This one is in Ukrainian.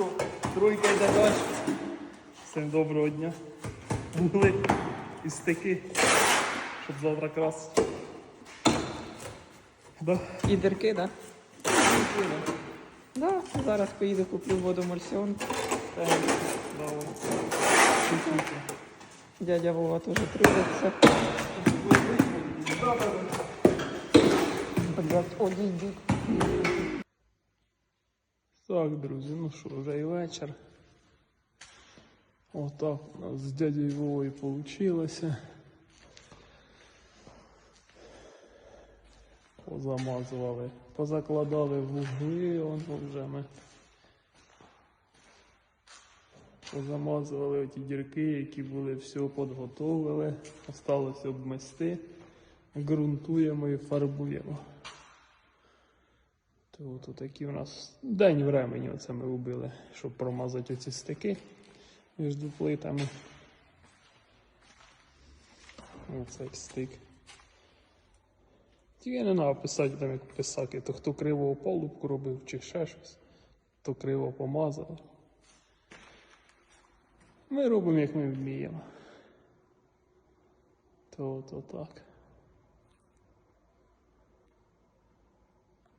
що, тройка йде далі. Всім доброго дня. Були і стики, щоб завтра красити. Да? І дірки, так? Да? Да, зараз поїду, куплю воду мульсіон. Так. Дядя Вова теж трудиться. Одійди. Так, друзі, ну що, вже і вечір. Отак у нас з дядею Вовою вийшло. Позамазували, позакладали вугли, он вже ми. Позамазували оті дірки, які були, все підготовили. Осталось обмести. Ґрунтуємо і фарбуємо. От такий у нас день времени оце ми вбили, щоб промазати оці стики між плитами. Оцей стик. Тільки не треба писати там, як писаки, то хто криво полубку робив чи ще щось, то криво помазав. Ми робимо, як ми вміємо. То, то так.